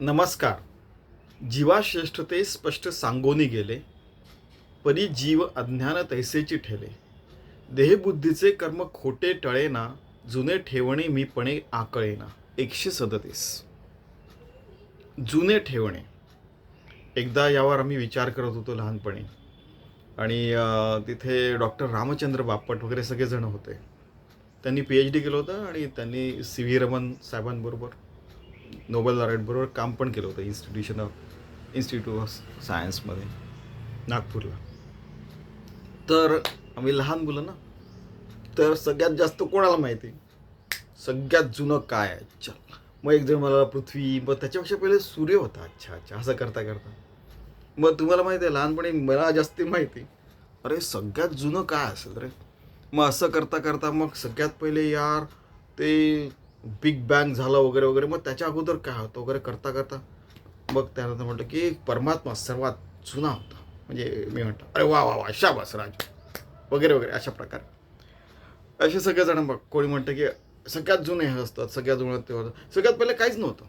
नमस्कार. जीवाश्रेष्ठ ते स्पष्ट सांगोनी गेले परी जीव अज्ञान तैसेची ठेले. देहबुद्धीचे कर्म खोटे टळेना जुने ठेवणे मीपणे आकळेना. एकशे सदतीस. जुने ठेवणे. एकदा यावर आम्ही विचार करत होतो लहानपणी. आणि तिथे डॉक्टर रामचंद्र बापट वगैरे सगळेजण होते. त्यांनी पी एच डी केलं होतं आणि त्यांनी सी व्ही रमन साहेबांबरोबर नोबेल लॉरेटबरोबर काम पण केलं होतं इन्स्टिट्यूशन ऑफ इन्स्टिट्यूट ऑफ सायन्समध्ये नागपूरला. तर आम्ही लहान मुलं ना तर सगळ्यात जास्त कोणाला माहिती? सगळ्यात जुनं काय आहे? चल. मग एक जण मला पृथ्वी. मग त्याच्यापेक्षा पहिले सूर्य होता. अच्छा अच्छा. असं करता करता. मग तुम्हाला माहिती आहे लहानपणी मला जास्ती माहिती. अरे सगळ्यात जुनं काय असेल रे? मग असं करता करता मग सगळ्यात पहिले यार ते बिग बँग झालं वगैरे वगैरे. मग त्याच्या अगोदर काय होतं वगैरे करता करता? मग त्यानंतर म्हटलं की परमात्मा सर्वात जुना होता. म्हणजे मी म्हणतो अरे वा वा वा शाबास राज. वगैरे वगैरे अशा प्रकारे. असे सगळेजण बघ कोणी म्हणतं की सगळ्यात जुने हे असतात सगळ्यात जुनं ते होतं सगळ्यात पहिले काहीच नव्हतं.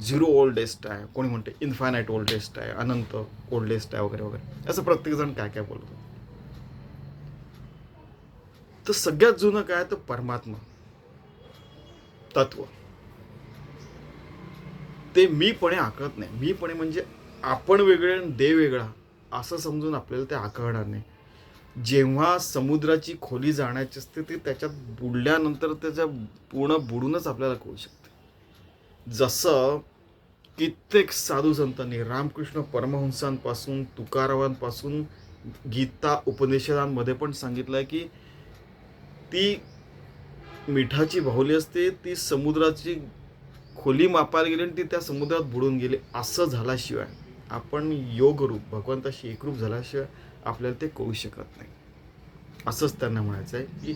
झिरो ओल्डेस्ट आहे कोणी म्हणते इन्फायनाईट ओल्डेस्ट आहे अनंत ओल्डेस्ट आहे वगैरे वगैरे. असं प्रत्येकजण काय काय बोलतो तर सगळ्यात जुनं काय? तर परमात्मा. तत्व. ते मीपणे आकळत नाही. मीपणे म्हणजे आपण वेगळे आणि दे वेगळा असं समजून आपल्याला ते आकळणार नाही. जेव्हा समुद्राची खोली जाण्याची असते ते त्याच्यात बुडल्यानंतर त्याच्या पूर्ण बुडूनच आपल्याला कळू शकते. जसं कित्येक साधू संतांनी रामकृष्ण परमहंसांपासून तुकारावांपासून गीता उपनिषदांमध्ये पण सांगितलं आहे की ती मिठाची बाहुली असते ती समुद्राची खोली मापायला गेली आणि ती त्या समुद्रात बुडून गेली. असं झाल्याशिवाय आपण योगरूप भगवंताशी एकरूप झाल्याशिवाय आपल्याला ते कळू शकत नाही. असंच त्यांना म्हणायचं आहे की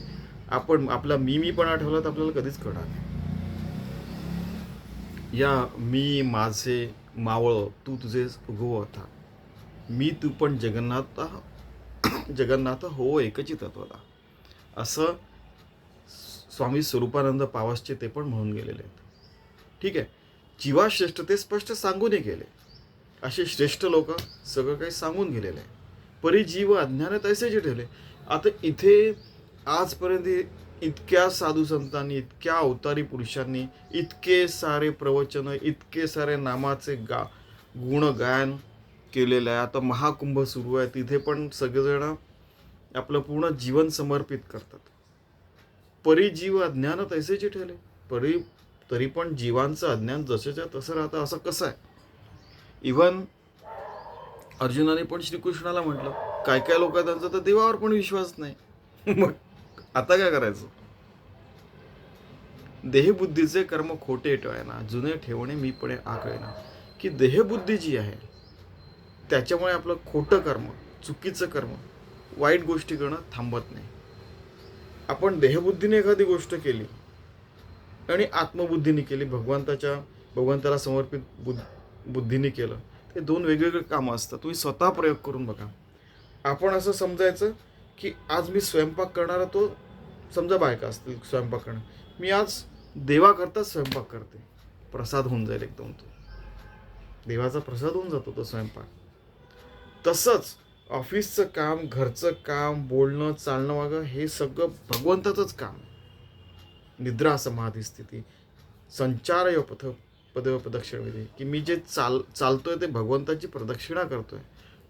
आपण आपला मी मी पण आठवला तर आपल्याला कधीच कळणार नाही. या मी माझे मावळ तू तुझे उगव होता मी तू पण जगन्नाथ जगन्नाथ हो एकचित तत्वता असं स्वामी स्वरूपानंद पावसचे ते पण म्हणून गेलेले आहेत. ठीक आहे. जीवाश्रेष्ठ ते स्पष्ट सांगूनही गेले. असे श्रेष्ठ लोक सगळं काही सांगून गेलेले आहे. परिजीव अज्ञान तैसेचे ठेवले. आता इथे आजपर्यंत इतक्या साधू संतांनी इतक्या अवतारी पुरुषांनी इतके सारे प्रवचन इतके सारे नामाचे गा गुणगायन केलेलं आहे. आता महाकुंभ सुरू आहे. तिथे पण सगळेजण आपलं पूर्ण जीवन समर्पित करतात. परिजीव अज्ञान तैसेचे ठेवले. परी तरी पण जीवांचं अज्ञान जसेच्या तसं राहतं असं कसं आहे? इवन अर्जुनाने पण श्रीकृष्णाला म्हटलं काय काय लोक त्यांचा तर देवावर पण विश्वास नाही. मग आता काय करायचं? देहबुद्धीचे कर्म खोटे टळेना जुने ठेवणे मी पण आकळेना. की देहबुद्धी जी आहे त्याच्यामुळे आपलं खोटं कर्म चुकीचं कर्म वाईट गोष्टी करणं थांबत नाही. आपण देहबुद्धीने एखादी गोष्ट केली आणि आत्मबुद्धीने केली भगवंताच्या भगवंताला समर्पित बुद्ध बुद्धीने केलं ते दोन वेगवेगळे कामं असतात. तुम्ही स्वतः प्रयोग करून बघा. आपण असं समजायचं की आज मी स्वयंपाक करणारा तो समजा बायका असतील स्वयंपाक करणं मी आज देवाकरता स्वयंपाक करते. प्रसाद होऊन जाईल एकदम तो देवाचा प्रसाद होऊन जातो तो स्वयंपाक. तसंच ऑफिसचं काम घरचं काम बोलणं चालणं वागं हे सगळं भगवंताचंच काम निद्रा समाधी स्थिती. संचार पथ पद प्रदक्षिणविधी. की मी जे चाल चालतोय ते भगवंताची प्रदक्षिणा करतोय.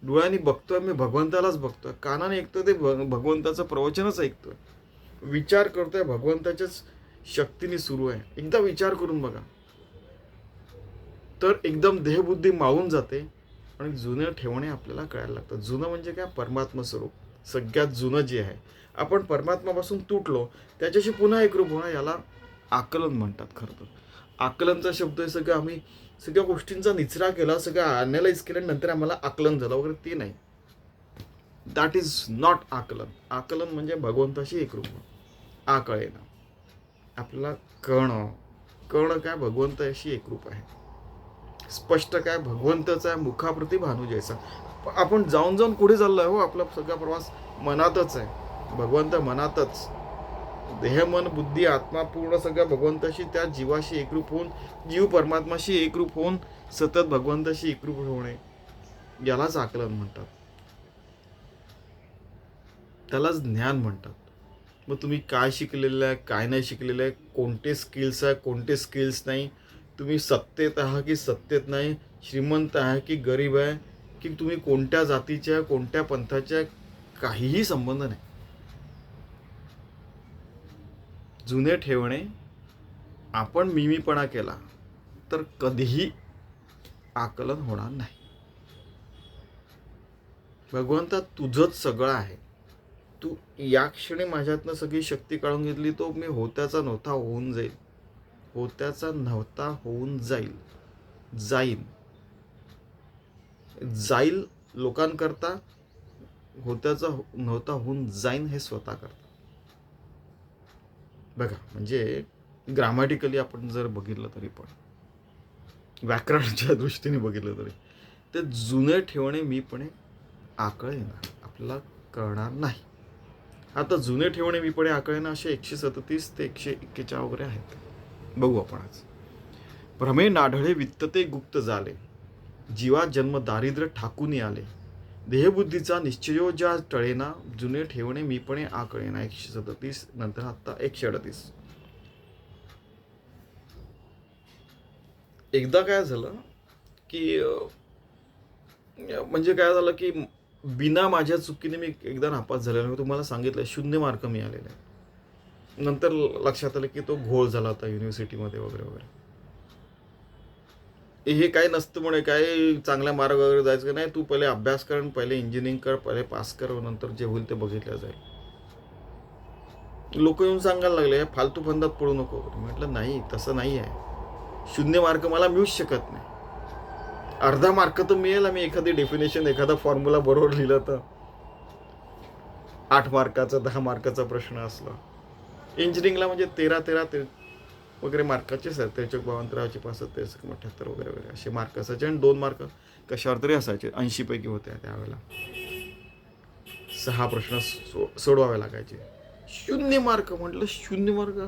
डोळ्यांनी बघतोय मी भगवंतालाच बघतोय. कानाने ऐकतोय ते भगवंताचं प्रवचनच ऐकतोय. विचार करतोय भगवंताच्याच शक्तीने सुरू आहे. एकदा विचार करून बघा. तर एकदम देहबुद्धी मावून जाते. आणि जुनं ठेवणे आपल्याला कळायला लागतं. जुनं म्हणजे काय? परमात्मा स्वरूप. सगळ्यात जुनं जे आहे. आपण परमात्मापासून तुटलो त्याच्याशी पुन्हा एकरूप होणं याला आकलन म्हणतात खरं तर. आकलनचा शब्द हे सगळं आम्ही सगळ्या गोष्टींचा निचरा केला सगळं अनालाइज केलं नंतर आम्हाला आकलन झालं वगैरे ते नाही. दॅट इज नॉट आकलन. आकलन म्हणजे भगवंताशी एकरूप होणं आकळेनं आपल्याला कळणं. कळणं काय? भगवंताशी एकरूप आहे. स्पष्ट काय? भगवंताचा आहे मुखाप्रती भानू जायचा आपण जाऊन जाऊन कुठे चाललो आहे हो? आपला सगळा प्रवास मनातच आहे. भगवंत मनातच. देह मन बुद्धी आत्मा पूर्ण सगळ्या भगवंताशी त्या जीवाशी एकरूप होऊन जीव परमात्माशी एकरूप होऊन सतत भगवंताशी एकरूप होणे यालाच आकलन म्हणतात. त्यालाच ज्ञान म्हणतात. मग तुम्ही काय शिकलेलं आहे काय नाही शिकलेलं आहे? कोणते स्किल्स आहे कोणते स्किल्स नाही? तुम्ही सत्तेत आहात की सत्तेत नाही श्रीमंत आहे की गरीब आहे की तुम्ही कोणत्या जातीच्या कोणत्या पंथाच्या काहीही संबंध नाही. जुने ठेवणे आपण मिमीपणा केला तर कधीही आकलन होणार नाही. भगवंता तुझंच सगळं आहे. तू या क्षणी माझ्यातनं सगळी शक्ती काढून घेतली तो मी होत्याचा नव्हता होऊन जाईल. होत्याचा नव्हता होऊन जाईल. जाईन. जाईल लोकांकरता होत्याचा नव्हता होऊन जाईन हे स्वतः करता. बघा म्हणजे ग्रामॅटिकली आपण जर बघितलं तरी पण व्याकरणाच्या दृष्टीने बघितलं तरी ते जुने ठेवणे मीपणे आकळ येणार आपल्याला कळणार नाही. आता जुने ठेवणे मीपणे आकळ येणं असे एकशे सदतीस ते एकशे एक्केचाळ वगैरे आहेत. बघू आपण आज. भ्रमे नाढळे वित्तते गुप्त झाले जीवा जन्म दारिद्र्य ठाकून आले देहबुद्धीचा निश्चयो ज्या टळेना जुने ठेवणे मीपणे आकळेना. एकशे सदतीस नंतर आत्ता एकशे अडतीस. एकदा काय झालं की म्हणजे काय झालं की बिना माझ्या चुकीने मी एकदा नापास झालेलो. मी तुम्हाला सांगितलं शून्य मार्क मिळालेले. आहे नंतर लक्षात आलं की तो घोळ झाला होता युनिव्हर्सिटीमध्ये वगैरे वगैरे. हे काय नसतं म्हणे काय चांगल्या मार्ग वगैरे जायचं का नाही तू पहिले अभ्यास कर आणि पहिले इंजिनिअरिंग कर पहिले पास कर नंतर जे होईल ते बघितलं जाईल. लोक येऊन सांगायला लागले "हे फालतू फंदात पडू नको. म्हटलं नाही तसं नाही आहे. शून्य मार्क मला मिळूच शकत नाही. अर्धा मार्क तर मिळेल आम्ही एखादी डेफिनेशन एखादा फॉर्म्युला बरोबर लिहिलं तर. आठ मार्काचा दहा मार्काचा प्रश्न असला. इंजिनिअरिंगला म्हणजे तेरा तेरा ते वगैरे मार्काचे सर त्याचे बावनतरावचे पासष्ट ते अठ्ठ्याहत्तर वगैरे वगैरे असे मार्क असायचे आणि दोन मार्क कशावर तरी असायचे. ऐंशीपैकी होते त्यावेळेला. सहा प्रश्न सो सोडवावे लागायचे. शून्य मार्क म्हटलं शून्य मार्क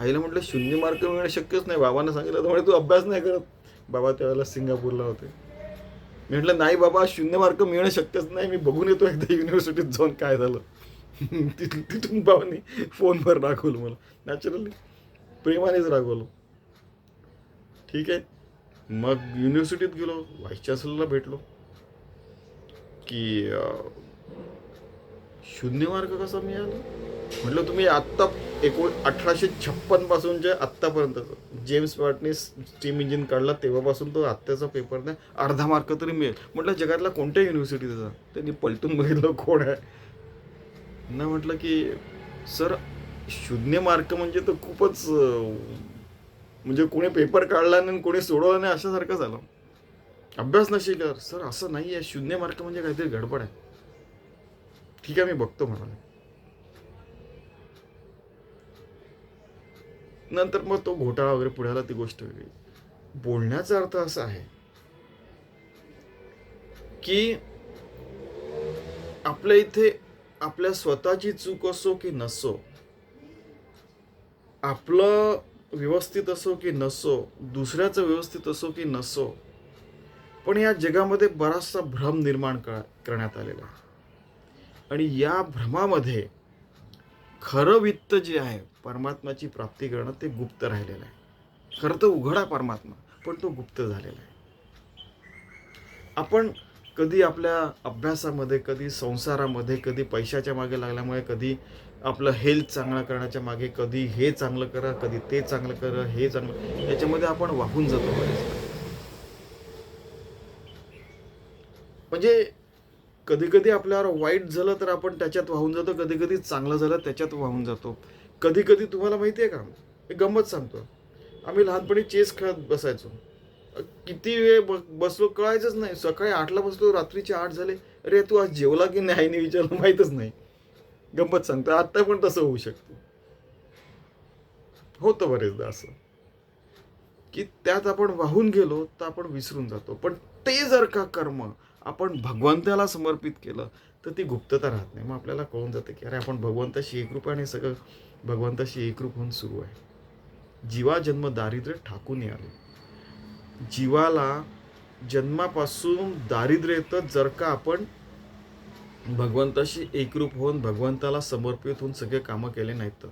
आईला म्हटलं शून्य मार्क मिळणं शक्यच नाही. बाबांना सांगितलं तर म्हणे तू अभ्यास नाही करत. बाबा त्यावेळेला सिंगापूरला होते. मी म्हटलं नाही बाबा शून्य मार्क मिळणं शक्यच नाही. मी बघून येतो एकदा युनिव्हर्सिटीत जाऊन काय झालं. तिथून तिथून फोनवर रागवलं मला. नॅचरली प्रेमानेच रागवलं. ठीक आहे. मग युनिव्हर्सिटीत गेलो व्हाईस चान्सलरला भेटलो. की शून्य मार्क कसा मिळाला? म्हटलं तुम्ही आत्ता एकोण अठराशे छप्पन पासूनच्या आत्तापर्यंतचं जेम्स वाटने स्टीम इंजिन काढला तेव्हापासून तो आत्ताचा पेपर नाही अर्धा मार्क तरी मिळेल. म्हटलं जगातला कोणत्या युनिव्हर्सिटीचा त्यांनी पलटून बघितलं कोण आहे? न म्हटलं की सर शून्य मार्क म्हणजे तर खूपच म्हणजे कोणी पेपर काढला नाही आणि कोणी सोडवला नाही अशासारखं झालं. अभ्यास नसेल कर सर असं नाही आहे शून्य मार्क म्हणजे काहीतरी गडबड आहे. ठीक आहे मी बघतो म्हणाले. नंतर मग तो घोटाळा वगैरे पुढे आला ती गोष्ट वेगळी. बोलण्याचा अर्थ असा आहे की आपल्या इथे आपल्या स्वतःची चूक असो की नसो आपलं व्यवस्थित असो की नसो दुसऱ्याचं व्यवस्थित असो की नसो पण या जगामध्ये बराचसा भ्रम निर्माण कर करण्यात आलेला आहे. आणि या भ्रमामध्ये खरं वित्त जे आहे परमात्माची प्राप्ती करणं ते गुप्त राहिलेलं आहे. खरं तर उघडा परमात्मा पण तो गुप्त झालेला आहे. आपण कधी आपल्या अभ्यासामध्ये कधी संसारामध्ये कधी पैशाच्या मागे लागल्यामुळे कधी आपलं हेल्थ चांगलं करण्याच्या मागे कधी हे चांगलं करा कधी ते चांगलं करा हे चांगलं याच्यामध्ये आपण वाहून जातो म्हणजे कधी कधी आपल्यावर वाईट झालं तर आपण त्याच्यात वाहून जातो कधी कधी चांगलं झालं त्याच्यात वाहून जातो. कधी कधी तुम्हाला माहिती आहे का? एक गंमत सांगतो. आम्ही लहानपणी चेस खेळत बसायचो. किती वेळ ब- बसलो कळायचंच नाही. सकाळी आठला बसलो रात्रीचे आठ झाले. अरे तू आज जेवला की नाही आईने विचारलं माहीतच नाही. गंमत सांगतो आत्ता पण तसं होऊ शकतं. होतं बरेचदा असं. की त्यात आपण वाहून गेलो तर आपण विसरून जातो. पण ते जर का कर्म आपण भगवंताला समर्पित केलं तर ती गुप्तता राहत नाही. मग आपल्याला कळून जातं की अरे आपण भगवंताशी एकरूप आणि सगळं भगवंताशी एकरूप होऊन सुरू आहे. जीवा जन्म दारिद्र्य ठाकून आले जीवाला जन्मापासून दारिद्र्य येतं जर का आपण भगवंताशी एकरूप होऊन भगवंताला समर्पित होऊन सगळे कामं केले नाहीत तर.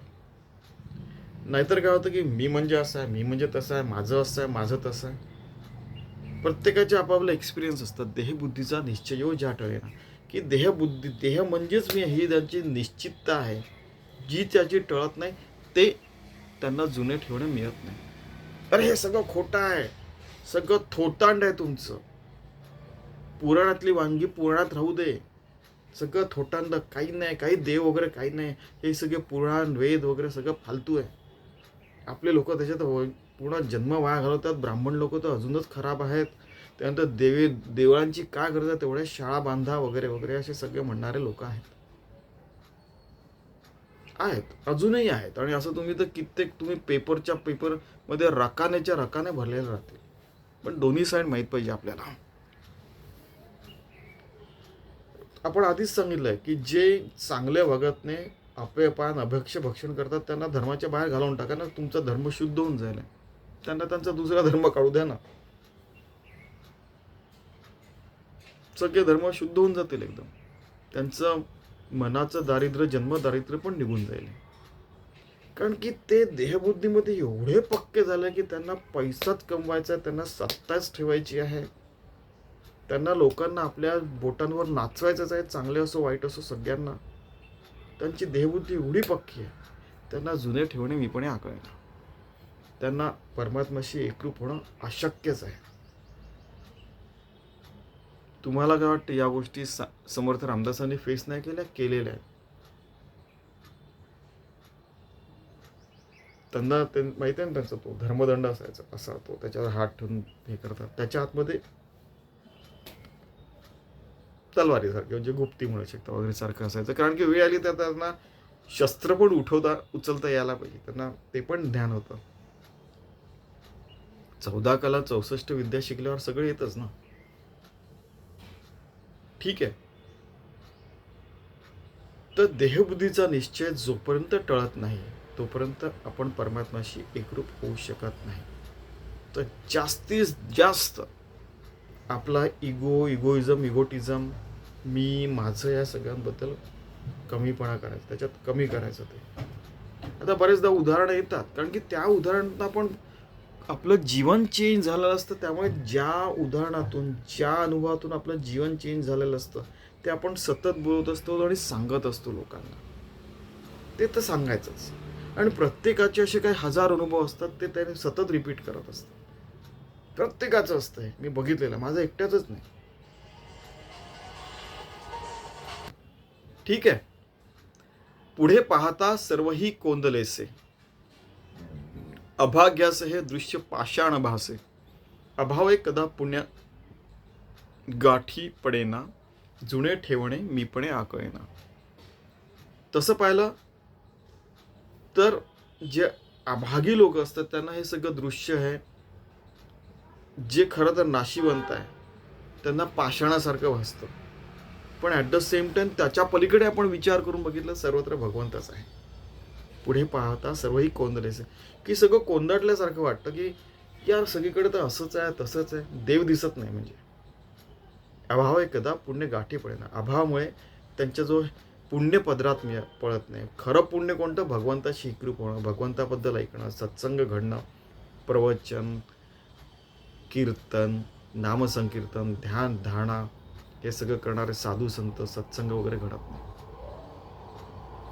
नाहीतर काय होतं की मी म्हणजे असं आहे मी म्हणजे तसं आहे माझं असं आहे माझं तसं आहे. प्रत्येकाचे आपापले एक्सपिरियन्स असतात. देहबुद्धीचा निश्चय हो ज्या टळेना की देहबुद्धी देह म्हणजेच मी ही त्यांची निश्चितता आहे जी त्याची टळत नाही ते त्यांना जुने ठेवणे मिळत नाही. अरे हे सगळं खोटं आहे. सगळं थोतांड आहे तुमचं. पुराणातली वांगी पुराणात राहू दे. सगळं थोटांड काही नाही काही देव वगैरे काही नाही. हे सगळे पुराण वेद वगैरे सगळं फालतू आहे. आपले लोक त्याच्यात हो, व- पूर्ण जन्म वाया घालवतात. ब्राह्मण लोक तर अजूनच खराब आहेत. त्यानंतर देवी देवळांची काय गरज आहे तेवढ्या शाळा बांधा वगैरे वगैरे असे सगळे म्हणणारे लोक आहेत. आहेत. अजूनही आहेत. आणि असं तुम्ही तर कित्येक तुम्ही पेपरच्या पेपरमध्ये रकानेच्या रकाने भरलेले राहतील पण दोन्ही साईड माहीत पाहिजे आपल्याला. आपण आधीच सांगितलंय की जे चांगले वागत नाही अभक्ष भक्षण करतात त्यांना धर्माच्या बाहेर घालवून टाका ना तुमचा धर्म शुद्ध होऊन जाईल. त्यांना त्यांचा दुसरा धर्म काढू द्या ना. सगळे धर्म शुद्ध होऊन जातील एकदम. त्यांचं मनाचं दारिद्र्य जन्म दारिद्र्य पण निघून जाईल. कारण की ते देहबुद्धीमध्ये एवढे पक्के झाले की त्यांना पैसाच कमवायचा आहे त्यांना सत्ताच ठेवायची आहे. त्यांना लोकांना आपल्या बोटांवर नाचवायचंच आहे चांगले असो वाईट असो सगळ्यांना. त्यांची देहबुद्धी एवढी पक्की आहे त्यांना जुने ठेवणे मी पण आकळेना. त्यांना परमात्म्याशी एकरूप होणं अशक्यच आहे. तुम्हाला काय वाटतं या गोष्टी सा- समर्थ रामदासांनी फेस नाही केल्या? केलेल्या आहेत. त्यांना ते माहिती आहे ना त्यांचा तो धर्मदंड असायचा असा तो त्याच्यावर हात ठेवून हे करतात. त्याच्या आतमध्ये तलवारीसारखे म्हणजे गुप्ती म्हणू शकता वगैरे सारखं असायचं. कारण की वेळ आली तर त्यांना शस्त्र पण उठवता उचलता यायला पाहिजे. त्यांना ते पण ज्ञान होतं. चौदा कला चौसष्ट विद्या शिकल्यावर सगळं येतच ना. ठीक आहे. तर देहबुद्धीचा निश्चय जोपर्यंत टळत नाही तोपर्यंत आपण परमात्माशी एकरूप होऊ शकत नाही. तर जास्तीत जास्त आपला इगो इगोइझम इगोटिझम मी माझं या सगळ्यांबद्दल कमीपणा करायचं त्याच्यात कमी करायचं ते. आता बरेचदा उदाहरणं येतात कारण की त्या उदाहरणात आपण आपलं जीवन चेंज झालेलं असतं त्यामुळे ज्या उदाहरणातून ज्या अनुभवातून आपलं जीवन चेंज झालेलं असतं ते आपण सतत बोलत असतो आणि सांगत असतो लोकांना. ते तर सांगायचंच. आणि प्रत्येकाचे असे काही हजार अनुभव असतात ते त्याने सतत रिपीट करत असतात. प्रत्येकाचं असतं हे मी बघितलेलं. माझं एकट्याचंच नाही. ठीक आहे. पुढे पाहता सर्वही कोंदलेसे. अभाग्यास हे दृश्य पाषाण भासे अभावे कदा पुण्य गाठी पडेना. जुने ठेवणे मीपणे आकळेना. तसं पाहिलं तर जे अभागी लोक असतात त्यांना हे सगळं दृश्य आहे जे खरं तर नाशिवंत आहे त्यांना पाषाणासारखं भासतं. पण ॲट द सेम टाइम त्याच्या पलीकडे आपण विचार करून बघितलं सर्वत्र भगवंतच आहे. पुढे पाहता सर्वही कोंदलेसे की सगळं कोंदटल्यासारखं वाटतं की यार सगळीकडे तर असंच आहे तसंच आहे देव दिसत नाही म्हणजे. अभाव आहे कदा पुण्य गाठी पडेना. अभावामुळे त्यांचा जो पुण्य पदरात पळत नाही. खरं पुण्य कोणतं? भगवंताशी एकरूप होणं. भगवंताबद्दल ऐकणं सत्संग घडणं प्रवचन कीर्तन नामसंकीर्तन ध्यान धारणा हे सगळं करणारे साधू संत सत्संग वगैरे घडत नाही.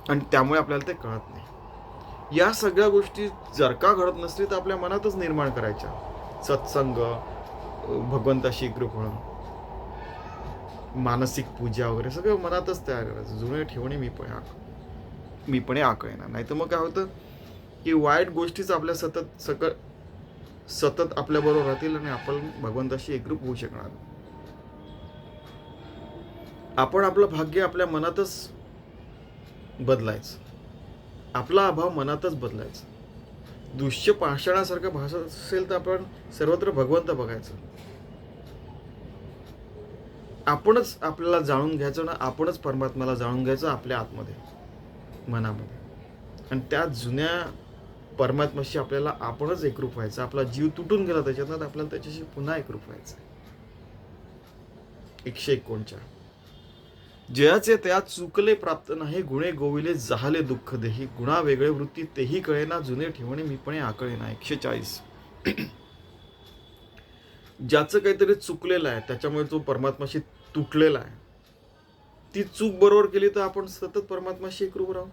आणि त्यामुळे आपल्याला ते कळत नाही. या सगळ्या गोष्टी जर का घडत नसली तर आपल्या मनातच निर्माण करायच्या. सत्संग भगवंताशी एकरूप होणं. मानसिक पूजा वगैरे सगळं मनातच तयार करायचं जुने ठेवणे मी पण आक मी पण आक येणार नाही तर मग काय होतं की वाईट गोष्टीच आपल्या सतत सक सतत आपल्याबरोबर राहतील आणि आपण भगवंताशी एकरूप होऊ शकणार. आपण आपलं भाग्य आपल्या मनातच बदलायचं. आपला अभाव मनातच बदलायचा. दृश्य पाषाणासारखं भासत असेल तर आपण सर्वत्र भगवंत बघायचं. आपणच आपल्याला जाणून घ्यायचं ना आपणच परमात्म्याला जाणून घ्यायचं आपल्या आतमध्ये मनामध्ये. आणि त्या जुन्या परमात्माशी आपल्याला आपणच एकरूप व्हायचं. आपला जीव तुटून गेला त्याच्यात आपल्याला त्याच्याशी पुन्हा एकरूप व्हायचं एकशे एकोणच्या जयाचे त्या चुकले प्राप्त नाही गुणे गोविले जहाले दुःख देही. गुणा वेगळे वृत्ती तेही कळेना. जुने ठेवणे मीपणे आकळेना. एकशे चाळीस. ज्याचं काहीतरी चुकलेलं आहे त्याच्यामुळे तो परमात्माशी तुटलेला आहे. ती चूक बरोबर केली तर आपण सतत परमात्माशी एकरूप राहू.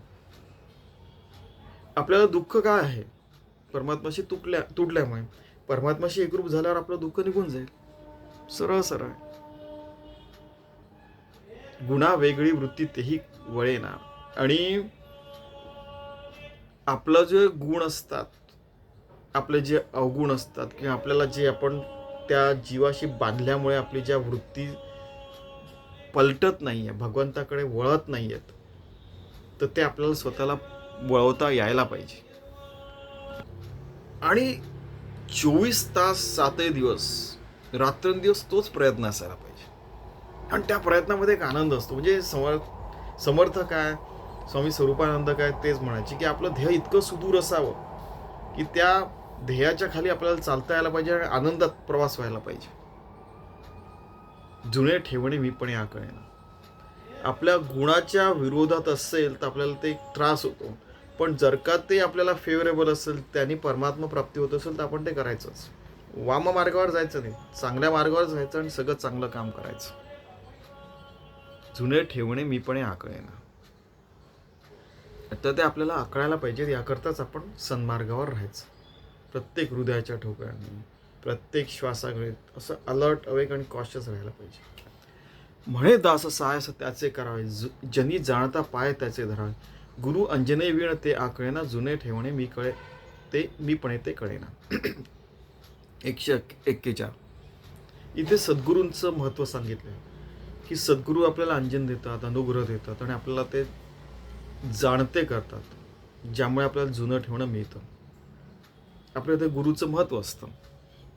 आपल्याला दुःख काय आहे? परमात्माशी तुटल्या तुटल्यामुळे. परमात्माशी एकरूप झाल्यावर आपलं दुःख निघून जाईल. सरळ सरळ. गुणा वेगळी वृत्ती तेही वळेना. आणि आपलं जे गुण असतात आपले जे अवगुण असतात किंवा आपल्याला जे आपण त्या जीवाशी बांधल्यामुळे आपली ज्या वृत्ती पलटत नाही आहे भगवंताकडे वळत नाही आहेत तर ते आपल्याला स्वतःला वळवता यायला पाहिजे. आणि चोवीस तास सातही दिवस रात्रंदिवस तोच प्रयत्न असायला पाहिजे. आणि त्या प्रयत्नामध्ये एक आनंद असतो. म्हणजे समर्थ समर्थ काय स्वामी स्वरूपानंद काय तेच म्हणायचे की आपलं ध्येय इतकं सुदूर असावं की त्या ध्येयाच्या खाली आपल्याला चालता यायला पाहिजे आणि आनंदात प्रवास व्हायला पाहिजे. जुने ठेवणे मीपणे आकळेना आपल्या गुणाच्या विरोधात असेल तर आपल्याला ते एक त्रास होतो. पण जर का ते आपल्याला फेवरेबल असेल त्यांनी परमात्मा प्राप्ती होत असेल तर आपण ते करायचंच. वाम मार्गावर जायचं नाही. चांगल्या मार्गावर जायचं आणि सगळं चांगलं काम करायचं. जुने ठेवणे मीपणे आकळेना तर ते आपल्याला आकळायला पाहिजे याकरताच आपण सन्मार्गावर राहायचं. प्रत्येक हृदयाच्या ठोकळ्यांनी प्रत्येक श्वासागणित असं अलर्ट अवेक आणि कॉशियस राहायला पाहिजे. म्हणे दास सायस त्याचे करावे. जु- जनी जाणता पाय त्याचे धरावे. गुरु अंजने वीण ते आकळेना जुने ठेवणे मी कळे ते मीपणे ते कळेना. एकशे एक्केचार इथे सद्गुरूंचं महत्त्व सांगितलं की सद्गुरू आपल्याला अंजन देतात अनुग्रह देतात आणि आपल्याला ते जाणते करतात. ज्यामुळे आपल्याला जुनं ठेवणं मिळतं. आपल्या ते गुरुचं महत्त्व असतं.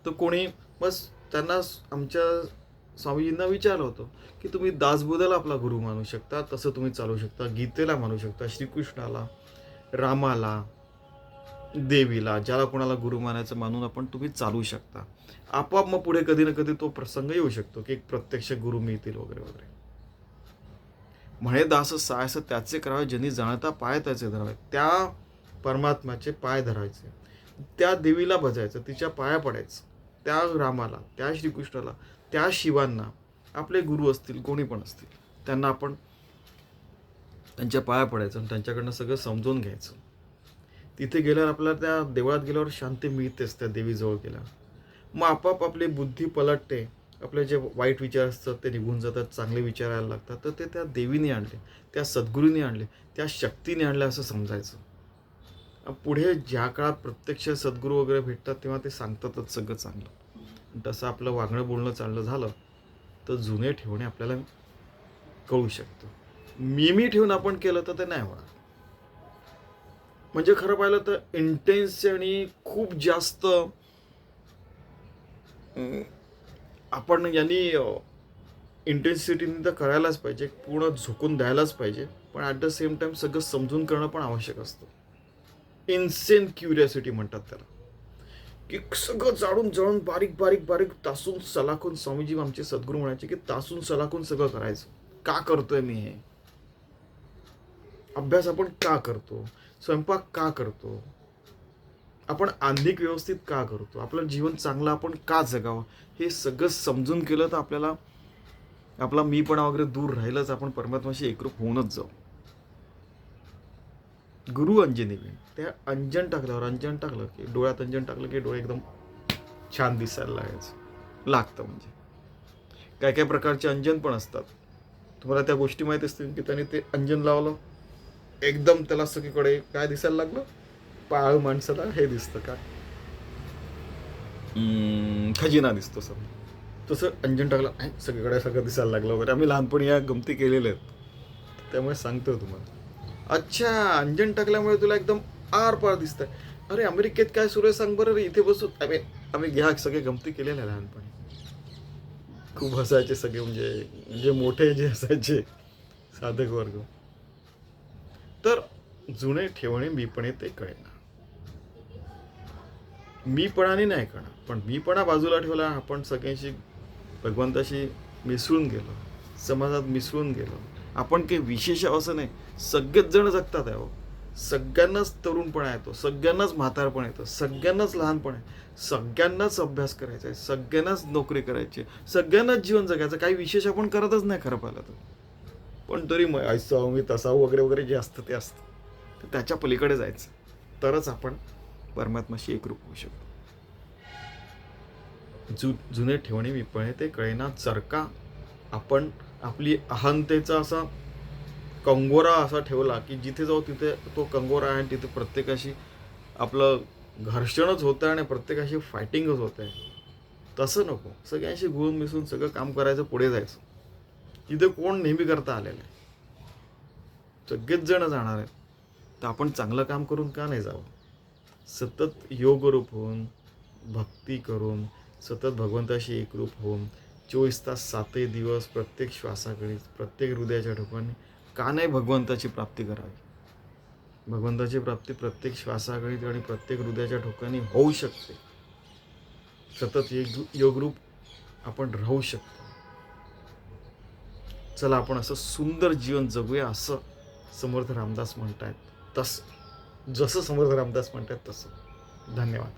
तर कोणी बस त्यांना आमच्या स्वामीजींना विचारलं होतं की तुम्ही दासबोधाला आपला गुरु मानू शकता तसं तुम्ही चालू शकता गीतेला मानू शकता श्रीकृष्णाला रामाला देवीला ज्याला कोणाला गुरु मानायचं मानून आपण तुम्ही चालू शकता. आपोआप मग पुढे कधी ना कधी तो प्रसंग येऊ शकतो की एक प्रत्यक्ष गुरु मिळतील वगैरे वगैरे. म्हणे दास सायस त्याचे करावे ज्यांनी जाणता पाय त्याचे धरावे त्या परमात्म्याचे पाय धरायचे. त्या देवीला भजायचं तिच्या पाया पडायचं. त्या रामाला त्या श्रीकृष्णाला त्या शिवांना आपले गुरु असतील कोणी पण असतील त्यांना आपण त्यांच्या पाया पडायचं आणि त्यांच्याकडनं सगळं समजून घ्यायचं. तिथे गेल्यावर आपल्याला त्या देवळात गेल्यावर शांती मिळतेच त्या देवीजवळ गेल्यावर. मग आपाप आपली बुद्धी पलटते आपले जे वाईट विचार असतात ते निघून जातात चांगले विचार यायला लागतात. तर ते त्या देवीने आणले त्या सद्गुरूने आणले त्या शक्तीने आणले असं समजायचं. पुढे ज्या काळात प्रत्यक्ष सद्गुरू वगैरे भेटतात तेव्हा ते सांगतातच सगळं चांगलं. तसं आपलं वागणं बोलणं चाललं झालं तर जुने ठेवणे आपल्याला कळू शकतं. मी मी ठेवून आपण केलं तर ते नाही होणार. म्हणजे खरं पाहिलं तर इंटेन्स आणि खूप जास्त आपण यांनी इंटेन्सिटीने तर करायलाच पाहिजे पूर्ण झोकून द्यायलाच पाहिजे पण ॲट द सेम टाईम सगळं समजून करणं पण आवश्यक असतं. इन्सेन क्युरियासिटी म्हणतात त्याला. की सगळं जाळून जळून बारीक बारीक बारीक तासून सलाखून स्वामीजी आमचे सद्गुरू म्हणायचे की तासून सलाखून सगळं करायचं. का करतोय मी हे? अभ्यास आपण का करतो? स्वयंपाक का करतो? आपण आंधिक व्यवस्थित का करतो? आपलं जीवन चांगलं आपण का जगावं? हे सगळं समजून केलं तर आपल्याला आपला मीपणा वगैरे दूर राहिलंच आपण परमात्माशी एकरूप होऊनच जाऊ. गुरु अंजनी. विण त्या अंजन टाकल्यावर अंजन टाकलं की डोळ्यात अंजन टाकलं की डोळे एकदम छान दिसायला लागायचं. लागतं म्हणजे. काय काय प्रकारचे अंजन पण असतात. तुम्हाला त्या गोष्टी माहीत असतील की त्याने ते अंजन लावलं. एकदम त्याला सगळीकडे काय दिसायला लागलं? पाळ माणसाला हे दिसतं काय खजिना दिसतो सर. तसं अंजन टाकलं सगळीकडे सगळं दिसायला लागलं वगैरे. आम्ही लहानपणी या गमती केलेल्या आहेत. त्यामुळे सांगतो तुम्हाला. अच्छा अंजन टाकल्यामुळे तुला एकदम आर पार दिसतंय. अरे अमेरिकेत काय सुरू आहे सांग बरं रे इथे बसून. आम्ही आम्ही घ्या सगळे गमती केलेल्या लहानपणी. खूप हसायचे सगळे म्हणजे जे मोठे जे असायचे साधक वर्ग. तर जुने ठेवणे मीपणे ते कळेना. मीपणाने नाही कळणार पण मीपणा बाजूला ठेवला आपण सगळ्यांशी भगवंताशी मिसळून गेलो समाजात मिसळून गेलो. आपण काही विशेष असं नाही. सगळेच जण जगतात आहे हो. सगळ्यांनाच तरुणपणा येतो सगळ्यांनाच म्हातारपण येतं सगळ्यांनाच लहानपण आहे. सगळ्यांनाच अभ्यास करायचा आहे. सगळ्यांनाच नोकरी करायची आहे, सगळ्यांनाच जीवन जगायचं काही विशेष आपण करतच नाही खरं पाहिलं तर. पण तरी मग ऐसा मी तसा वगैरे वगैरे जे असतं ते असतं. तर त्याच्या पलीकडे जायचं. तरच आपण परमात्माशी एकरूप होऊ शकतो. जु जुने ठेवणे विपणे ते कळेना. चरका आपण आपली अहंतेचा असा कंगोरा असा ठेवला की जिथे जाऊ तिथे तो कंगोरा आहे आणि तिथे प्रत्येकाशी आपलं घर्षणच होतं आणि प्रत्येकाशी फायटिंगच होत आहे तसं नको. सगळ्यांशी घुळून मिसळून सगळं काम करायचं पुढे जायचं. तिथे कोण नेहमी करता आलेलं आहे? सगळेच जण जाणार आहेत. तर आपण चांगलं काम करून का नाही जावं? सतत योगरूप होऊन भक्ती करून सतत भगवंताशी एकरूप होऊन चोवीस तास सातही दिवस प्रत्येक श्वासाकडे प्रत्येक हृदयाच्या ठोकाने का नाही भगवंताची प्राप्ती करावी. भगवंताची प्राप्ती प्रत्येक श्वासाकडे आणि प्रत्येक हृदयाच्या ठिकाणी होऊ शकते. सतत एक योगरूप आपण राहू शकतो. चला आपण असं सुंदर जीवन जगूया असं समर्थ रामदास म्हणतायत तसं. जसं समर्थ रामदास म्हणतात तसं. धन्यवाद.